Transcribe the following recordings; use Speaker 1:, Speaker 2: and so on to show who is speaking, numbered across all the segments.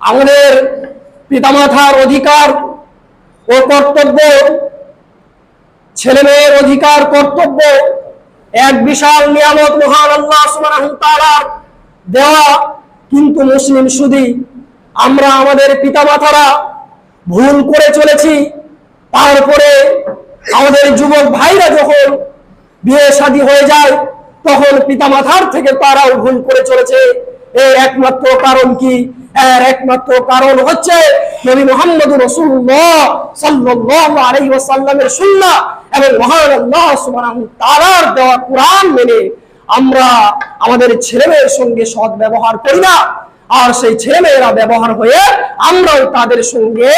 Speaker 1: আমাদের পিতামাতার অধিকার ও কর্তব্য ছেলে মেয়ের অধিকার, কর্তব্য, এক বিশাল নিয়ামত মহান আল্লাহ তাআলার দেওয়া। কিন্তু মুসলিম শুধু আমরা আমাদের পিতামাতারা ভুল করে চলেছি। তারপরে আমাদের যুবক ভাইরা যখন বিয়ে শাদী হয়ে যায়, তখন পিতামাতার থেকে তারাও ভুল করে চলেছে। এর একমাত্র কারণ কি? এর একমাত্র কারণ হচ্ছে নবী মোহাম্মদ রসুল্লাহ সাল্লাল্লাহু আলাইহি ওয়াসাল্লামের সুন্নাহ এবং মহান আল্লাহ সুবহানাহু তাআলার দেওয়া কোরআন মেনে আমরা আমাদের ছেলেমেয়ের সঙ্গে সৎ ব্যবহার করি না। আর সেই ছেলেমেয়েরা ব্যবহার হয়ে আমরাও তাদের সঙ্গে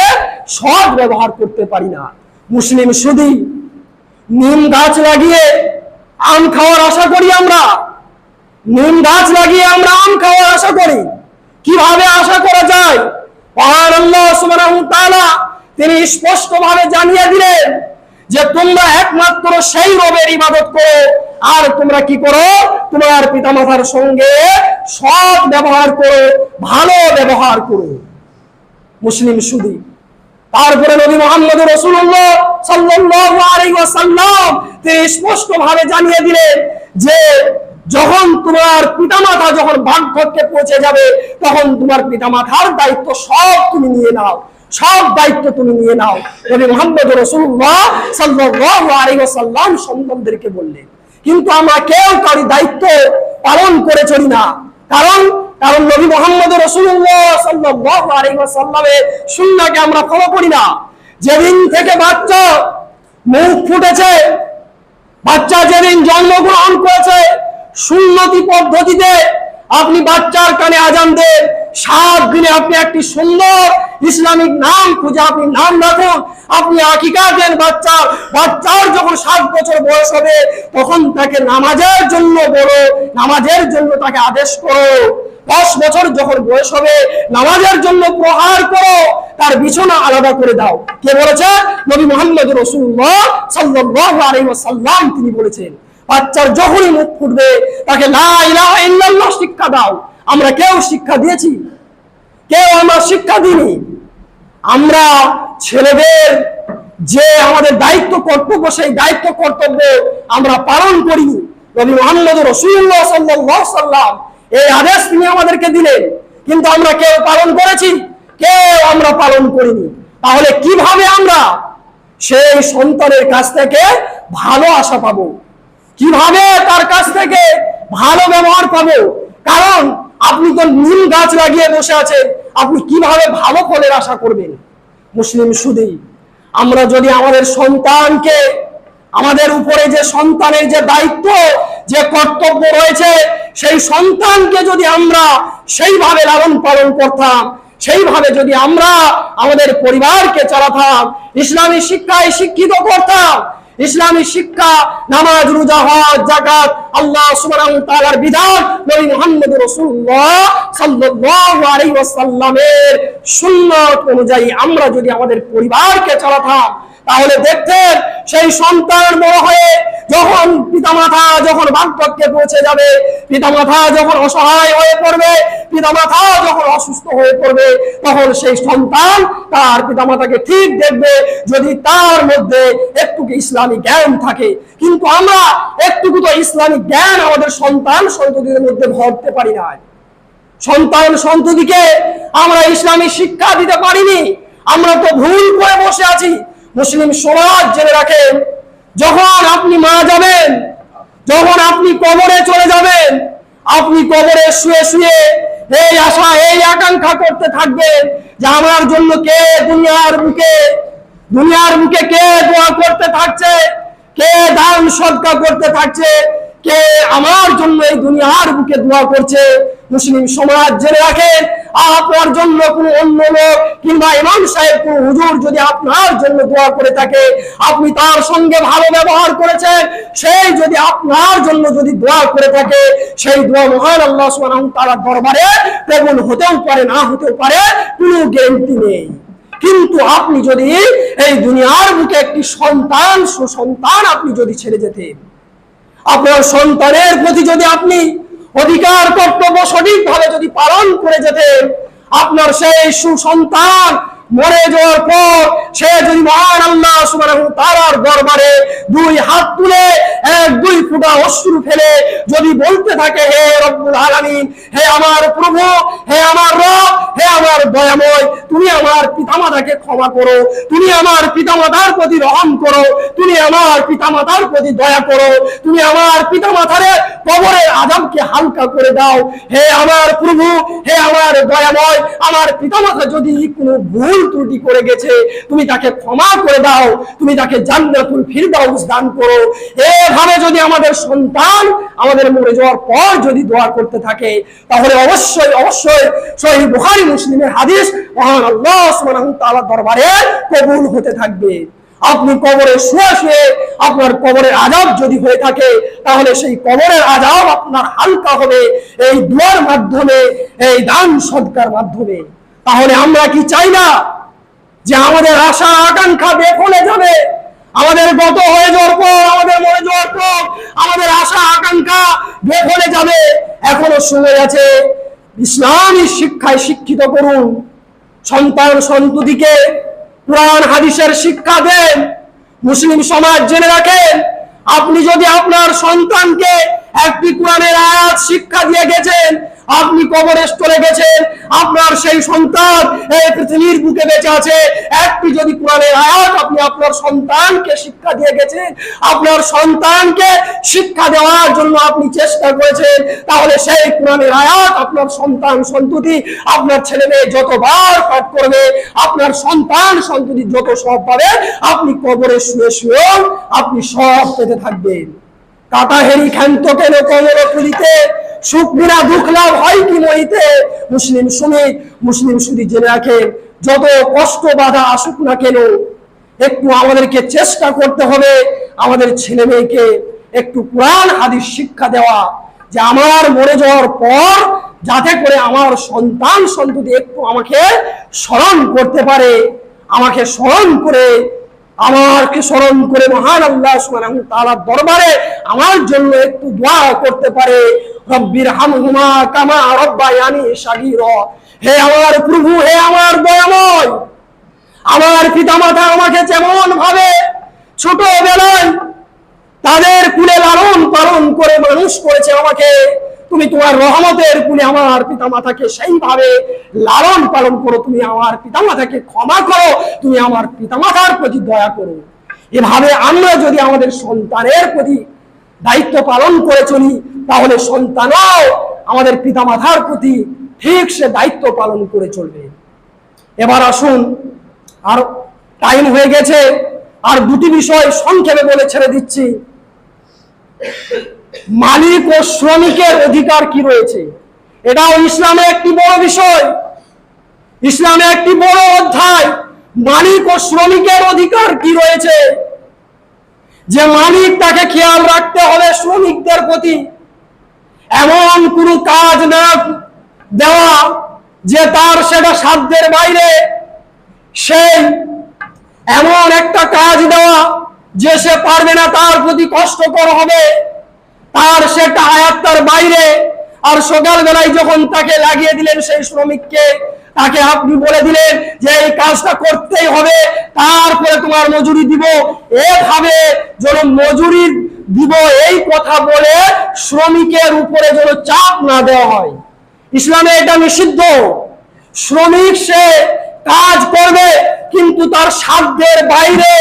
Speaker 1: সৎ ব্যবহার করতে পারি না। মুসলিম শুধু নিম গাছ লাগিয়ে আম খাওয়ার আশা করি আমরা। নিম গাছ লাগিয়ে আমরা আম খাওয়ার আশা করি। কীভাবে আশা করা যায়? তিনি স্পষ্ট ভাবে জানিয়ে দিলেন যে তোমরা একমাত্র সেই রবের ইবাদত করো, আর তোমরা কি করো? তোমার পিতামাতার সঙ্গে সৎ ব্যবহার করো, ভালো ব্যবহার করো। মুসলিম শুধু তারপরে নবী মোহাম্মদ রসুল্লাহ সাল্লাল্লাহু আলাইহি ওয়াসাল্লাম তিনি স্পষ্ট ভাবে জানিয়ে দিলেন যে যখন তোমার পিতামাতা যখন বার্ধক্যে পৌঁছে যাবে, তখন তোমার পিতামাতার দায়িত্ব সব তুমি নিয়ে নাও। সব দায়িত্ব তুমি নিয়ে নাও। নবী মোহাম্মদ রসুল্লাহ সাল্লাল্লাহু আলাইহি ওয়াসাল্লাম সন্তানদেরকে বললেন, কিন্তু আমরা কেউ কারি দায়িত্ব পালন করে চলি না। কারণ কারণ নবী মোহাম্মদ রসুল্লাহ সাল্লাল্লাহু আলাইহি ওয়াসাল্লামের সুন্নাহকে আমরা ফলো করি না। যেদিন থেকে বাচ্চা মুখ ফুটেছে, বাচ্চা যেদিন জন্মগ্রহণ করেছে সুন্নতি পদ্ধতিতে আপনি বাচ্চার কানে আজান দেন। সাত দিনে আপনি একটি সুন্দর ইসলামিক নাম খুঁজে আপনি নাম রাখুন। আপনি আকিকা দেন বাচ্চার। বাচ্চার যখন সাত বছর বয়স হবে, তখন তাকে নামাজের জন্য বলো, নামাজের জন্য তাকে আদেশ করো। দশ বছর যখন বয়স হবে, নামাজের জন্য প্রহার করো, তার বিছানা আলাদা করে দাও। কে বলেছে? নবী মোহাম্মদ রসুল্লাহ সাল্লাল্লাহু আলাইহি ওয়াসাল্লাম তিনি বলেছেন। বাচ্চার যখনই মুখ ফুটবে, তাকে লা ইলাহা ইল্লাল্লাহ শিক্ষা দাও। আমরা কেউ শিক্ষা দিয়েছি? কেউ আমরা শিক্ষা দিইনি? আমরা ছেলেদের যে আমাদের দায়িত্ব কর্তব্য, সেই দায়িত্ব কর্তব্য আমরা পালন করিনি। নবী মোহাম্মদ রসুল্লাহ সাল্লাল্লাহু সাল্লাম এই আদেশ তিনি আমাদেরকে দিলেন। কিন্তু আমরা কেউ পালন করেছি? কেউ আমরা পালন করিনি। তাহলে কীভাবে আমরা সেই সন্তানের কাছ থেকে ভালো আশা পাবো? কীভাবে তার কাছ থেকে ভালো ব্যবহার পাবো? কারণ আপনি তো নীল গাছ লাগিয়ে বসে আছেন। আপনি কীভাবে ভালো ফলের আশা করবেন? মুসলিম শুধুই। আমরা যদি আমাদের সন্তানকে, আমাদের উপরে যে সন্তানের যে দায়িত্ব, যে কর্তব্য রয়েছে, সেই সন্তানকে যদি আমরা সেইভাবে লালন পালন করতাম, সেইভাবে যদি আমরা আমাদের পরিবারকে চালাতাম, ইসলামী শিক্ষায় শিক্ষিত করতাম ইসলামী শিক্ষা, নামাজ, রোজা, হজ জাকাত আল্লাহ সুবহানাহু ওয়া তাআলার বিধান নবী মুহাম্মদ রাসূলুল্লাহ সাল্লাল্লাহু আলাইহি ওয়াসাল্লামের সুন্নাত অনুযায়ী আমরা যদি আমাদের পরিবারকে চালাতাম, তাহলে দেখতেন সেই সন্তান বড় হয়ে যখন পিতামাতা যখন বার্ধক্যে পৌঁছে যাবে, পিতামাতা যখন অসহায় হয়ে পড়বে, পিতামাতা যখন অসুস্থ হয়ে পড়বে, তখন সেই সন্তান তার পিতামাতাকে ঠিক দেখবে। যদি তার মধ্যে একটু ইসলামী জ্ঞান থাকে, কিন্তু আমরা একটুকু তো ইসলামী জ্ঞান আমাদের সন্তান সন্ততিদের মধ্যে ভরতে পারি না। সন্তান সন্ততিকে আমরা ইসলামী শিক্ষা দিতে পারিনি। আমরা তো ভুল করে বসে আছি। মুসলিম সমাজ জেনে রাখেন যখন আপনি মারা যাবেন, যখন আপনি কবরে চলে যাবেন, আপনি কবরে শুয়ে শুয়ে এই আশা, এই আকাঙ্ক্ষা করতে থাকবেন যে আমার জন্য কে দুনিয়ার বুকে দুনিয়ার বুকে কে দোয়া করতে থাকছে, কে দান সদকা করতে থাকছে কে আমার জন্য এই দুনিয়ার বুকে দোয়া করছে? মুসলিম সমাজ জেনে রাখেন, আপনার জন্য কোন অন্য লোক কিংবা ইমাম সাহেব, কোন হুজুর যদি আপনার জন্য দোয়া করে থাকে, আপনি তার সঙ্গে ভালো ব্যবহার করেছেন, সেই যদি আপনার জন্য যদি দোয়া করে থাকে, সেই দোয়া মহান আল্লাহ সুবহানাহু তাআলার দরবারে কবুল হতেও পারে, না হতেও পারে, কোনো গ্যারান্টি নেই। কিন্তু আপনি যদি এই দুনিয়ার বুকে একটি সন্তান, সুসন্তান আপনি যদি ছেড়ে যেতেন আপনার সন্তানের প্রতি যদি আপনি অধিকার, কর্তব্য সঠিকভাবে যদি পালন করে যেতেন আপনার সেই সুসন্তান মরে যাওয়ার পর সে যদি মহান আল্লাহ দরবারে দুই হাত তুলে, এক, দুই ফুটা অশ্রু ফেলে যদি বলতে থাকে, হে রব্বুল হে আমার প্রভু, হে আমার রব, হে আমার দয়াময়, তুমি আমার পিতামাতাকে ক্ষমা করো, তুমি আমার পিতামাতার প্রতি রহম করো, তুমি আমার পিতামাতার প্রতি দয়া করো, তুমি আমার পিতামাতার কবরের আজাবকে হালকা করে দাও। হে আমার প্রভু, হে আমার দয়াময়, আমার পিতামাতা যদি কোনো ভুল ত্রুটি করে গেছে, তুমি তাকে ক্ষমা করে দাও, তুমি তাকে জান্নাতুল ফিরদাউস দান করো। এভাবে যদি আমাদের সন্তান আমাদের মরে যাওয়ার পর যদি দোয়া করতে থাকে, তাহলে অবশ্যই অবশ্যই সহিহ বুখারী মুসলিমের হাদিস, মহান আল্লাহ সুবহানাহু ওয়া তাআলার দরবারে কবুল হতে থাকবে। আপনি কবরে শুয়ে শুয়ে আপনার কবরের আজাব যদি হয়ে থাকে, তাহলে সেই কবরের আজাব আপনার হালকা হবে, এই দুয়ার মাধ্যমে, এই দান সদকার মাধ্যমে। তাহলে আমরা কি চাই না? যে আমাদের আশা, আকাঙ্ক্ষা বেফলে যাবে। আমাদের গত হয়ে যাওয়ার পর, আমাদের মরে যাওয়ার পর, আমাদের আশা, আকাঙ্ক্ষা বেফলে যাবে। এখনও শুনে আছে ইসলামী শিক্ষায় শিক্ষিত করুন। সন্তান সন্ততিকে কোরআন, হাদিসের শিক্ষা দেন। মুসলিম সমাজ জেনে রাখেন, আপনি যদি আপনার সন্তানকে একটি কোরআনের আয়াত শিক্ষা দিয়ে গেছেন আপনি কবরে চলে গেছেন, আপনার সেই সন্তান এই পৃথিবীর বুকে বেঁচে আছে। একটি যদি কোরআনের আয়াত আপনি আপনার সন্তানকে শিক্ষা দিয়ে গেছেন, আপনার সন্তানকে শিক্ষা দেওয়ার জন্য আপনি চেষ্টা করেছেন, তাহলে সেই কোরআনের আয়াত আপনার সন্তান সন্ততি, আপনার ছেলে মেয়ে যতবার পাঠ করবে, আপনার সন্তান সন্ততি যত সব পাবে, আপনি কবরে শুয়ে শুয়েও আপনি সব পেতে থাকবেন। কাটা হেরি ক্ষান্ত কেন কমল পুলিতে সুখ বিনা দুঃখ লাভ হয় কি মরিতে? মুসলিম সুমিত, মুসলিম সুদি জেনে রাখেন যত কষ্ট বাধা আসুক না কেন, একটু আমাদেরকে চেষ্টা করতে হবে, আমাদের ছেলে মেয়েকে একটু কোরআন, হাদিস শিক্ষা দেওয়া, যে আমার মরে যাওয়ার পর যাতে করে আমার সন্তান, সন্ততি একটু আমাকে স্মরণ করতে পারে, আমাকে স্মরণ করে, আমাকে স্মরণ করে মহান আল্লাহ ওয়া দরবারে আমার জন্য একটু দোয়া করতে পারে। রব্বির হামহুমা কামা রব্বায়ানি সাগীরা হে আমার প্রভু, হে আমার দয়াময়। আমার পিতামাতা আমাকে যেমন ভাবে ছোটবেলায় তাদের কুলে লালন পালন করে মানুষ করেছে আমাকে, তুমি তোমার রহমতের কুলে আমার পিতামাতাকে সেইভাবে লালন পালন করো, তুমি আমার পিতামাতাকে ক্ষমা করো, তুমি আমার পিতামাতার প্রতি দয়া করো। এভাবে আমরা যদি আমাদের সন্তানের প্রতি দায়িত্ব পালন করে চলি তাহলে সন্তানও আমাদের পিতামাতার প্রতি ঠিক সে দায়িত্ব পালন করে চলবে। এবার আসুন, আর টাইম হয়ে গেছে, আর দুটি বিষয় সংক্ষেপে বলে ছেড়ে দিচ্ছি। মালিক ও শ্রমিকের অধিকার কি রয়েছে? এটাও ইসলামে একটি বড় বিষয়। ইসলামে একটি বড় অধ্যায়, মালিক ও শ্রমিকের অধিকার কি রয়েছে? যে মালিক তাকে খেয়াল রাখতে হবে শ্রমিকদের প্রতি। এমন কোনো কাজ না দেওয়া যে তার সেটা সাধ্যের বাইরে। সেই এমন একটা কাজ দেওয়া যে সে পারবে না, তার প্রতি কষ্টকর হবে। তার সেটা আয়াত্তার বাইরে। আর সকালবেলায় যখন তাকে লাগিয়ে দিলেন সেই শ্রমিককে, তাকে আপনি বলে দিলেন যে এই কাজটা করতেই হবে, তারপরে তোমার মজুরি দিব। এভাবে যেন মজুরি দিব এই কথা বলে শ্রমিকের উপরে যেন চাপ না দেওয়া হয়। ইসলামে এটা নিষিদ্ধ। শ্রমিক সে কাজ করবে কিন্তু তার সাধ্যের বাইরে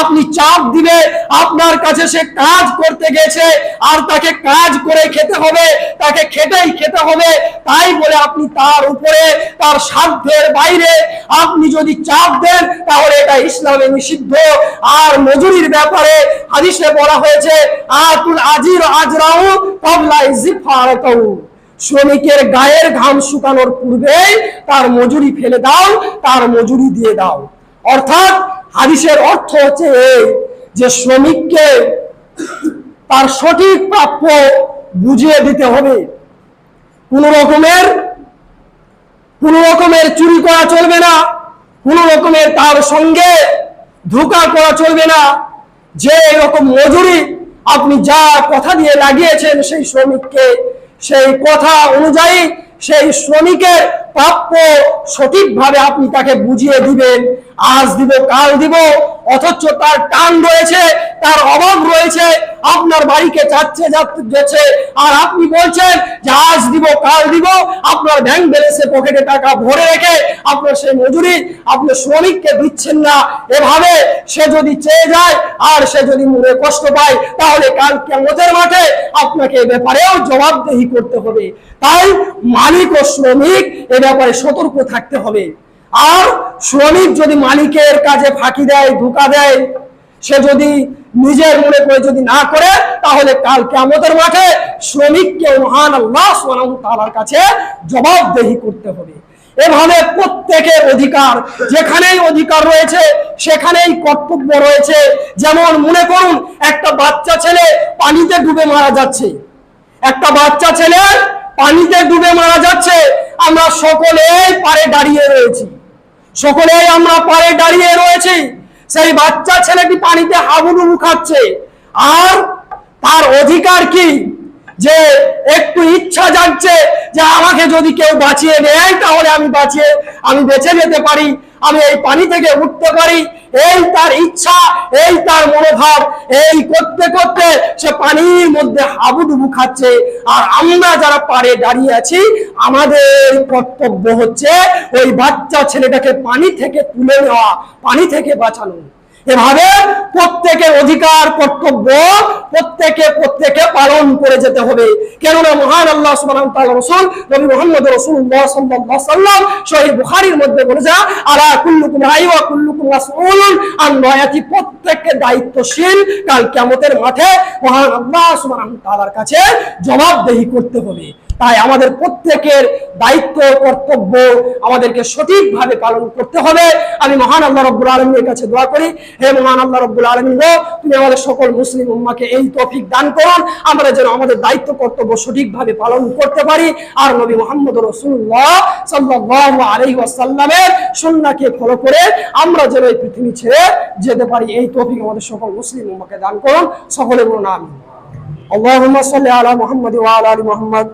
Speaker 1: আপনি চাপ দিবে আপনার কাছে সে কাজ করতে গেছে আর তাকে কাজ করে খেতে হবে, তাকে খেতেই খেতে হবে। তাই বলে আপনি তার উপরে, তার সাধ্যের বাইরে আপনি যদি চাপ দেন, তাহলে এটা ইসলামে নিষিদ্ধ। আর মজুরির ব্যাপারে হাদিসে বলা হয়েছে, আতুল আজির আজরাউ কবলাই জিফারাতাউ শ্রমিকের গায়ের ঘাম শুকানোর পূর্বেই তার মজুরি ফেলে দাও, তার মজুরি দিয়ে দাও। অর্থাৎ হাদিসের অর্থ হচ্ছে এই যে শ্রমিককে তার সঠিক প্রাপ্য বুঝিয়ে দিতে হবে। কোন রকমের কোন রকমের চুরি করা চলবে না, কোন রকমের তার সঙ্গে ধোকা করা চলবে না। যে এরকম মজুরি আপনি যা কথা দিয়ে লাগিয়েছেন সেই শ্রমিককে, সেই কথা অনুযায়ী সেই শ্রমিকের প্রাপ্য সঠিকভাবে আপনি তাকে বুঝিয়ে দিবেন। আজ দিব, কাল দিব, অথচ তার টান রয়েছে, তার অভাব আপনার বাড়িকে চাচ্ছে যাচ্ছে আর আপনি বলছেন যে আজ দিব, কাল দিব। আপনার ব্যাংক ব্যালেন্সে পকেটে টাকা ভরে রেখে আপনার সেই মজুরি আপনি শ্রমিককে দিচ্ছেন না। এভাবে সে যদি চেয়ে যায় আর সে যদি মনে কষ্ট পায়, তাহলে কাল কেমতের মাঠে আপনাকে এ ব্যাপারেও জবাবদেহি করতে হবে। তাই মালিক ও শ্রমিক এ ব্যাপারে সতর্ক থাকতে হবে। আর শ্রমিক যদি মালিকের কাজে ফাঁকি দেয়, ধোকা দেয়, সে যদি নিজের মনে করে যদি না করে, তাহলে কাল কেমতের মাঠে শ্রমিককে মহান আল্লাহ তাআলার কাছে জবাবদেহি করতে হবে। এভাবে প্রত্যেকের অধিকার, যেখানেই অধিকার রয়েছে, সেখানেই কর্তব্য রয়েছে। যেমন মনে করুন, একটা বাচ্চা ছেলে পানিতে ডুবে মারা যাচ্ছে। একটা বাচ্চা ছেলে পানিতে ডুবে মারা যাচ্ছে, আমরা সকলেই পারে দাঁড়িয়ে রয়েছি। সকলেই আমরা পারে দাঁড়িয়ে রয়েছি। সেই বাচ্চা ছেলেটি পানিতে হাবুডুবু খাচ্ছে আর তার অধিকার কি? যে একটু ইচ্ছা জাগছে যে আমাকে যদি কেউ বাঁচিয়ে নেয় তাহলে আমি বাঁচিয়ে, আমি বেঁচে যেতে পারি, আমি এই পানি থেকে উঠতে পারি। এই তার ইচ্ছা, এই তার মনোভাব, এই করতে করতে সে পানির মধ্যে হাবুডুবু খাচ্ছে। আর আমরা যারা পারে দাঁড়িয়ে আছি, আমাদের কর্তব্য হচ্ছে ওই বাচ্চা ছেলেটাকে পানি থেকে তুলে নেওয়া, পানি থেকে বাঁচানো। এভাবে প্রত্যেকের অধিকার, কর্তব্য প্রত্যেকে প্রত্যেকে পালন করে যেতে হবে। কেননা মহান আল্লাহ ওয়া তাআলা রাসূল নবী মুহাম্মদ রাসূলুল্লাহ সাল্লাল্লাহু আলাইহি সাল্লাম সহিহ বুখারীর মধ্যে আলা কুল্লুকুম রাই ওয়া কুল্লুকুম মাসউলুন প্রত্যেককে দায়িত্বশীল। কাল কিয়ামতের মাঠে মহান আল্লাহ ওয়া তাআলার কাছে জবাবদেহি করতে হবে। তাই আমাদের প্রত্যেকের দায়িত্ব, কর্তব্য আমাদেরকে সঠিকভাবে পালন করতে হবে। আমি মহান আল্লাহ রব্বুল আলমীর কাছে দোয়া করি, হে মহান আল্লাহ রব্বুল আলমিন তুমি আমাদের সকল মুসলিম উম্মাকে এই তফিক দান করুন। আমরা যেন আমাদের দায়িত্ব, কর্তব্য সঠিকভাবে পালন করতে পারি। আর নবী মোহাম্মদ রসুল্লাহ সাল্লাহ আলহি আসাল্লামের সন্নাকে ফলো করে আমরা যেন এই পৃথিবী ছেড়ে যেতে পারি। এই তফিক আমাদের সকল মুসলিম উম্মাকে দান করুন। সকলে বলুন আমি আল্লাহ সাল্লাহ আলা মোহাম্মদ ওয়া আলী মোহাম্মদ।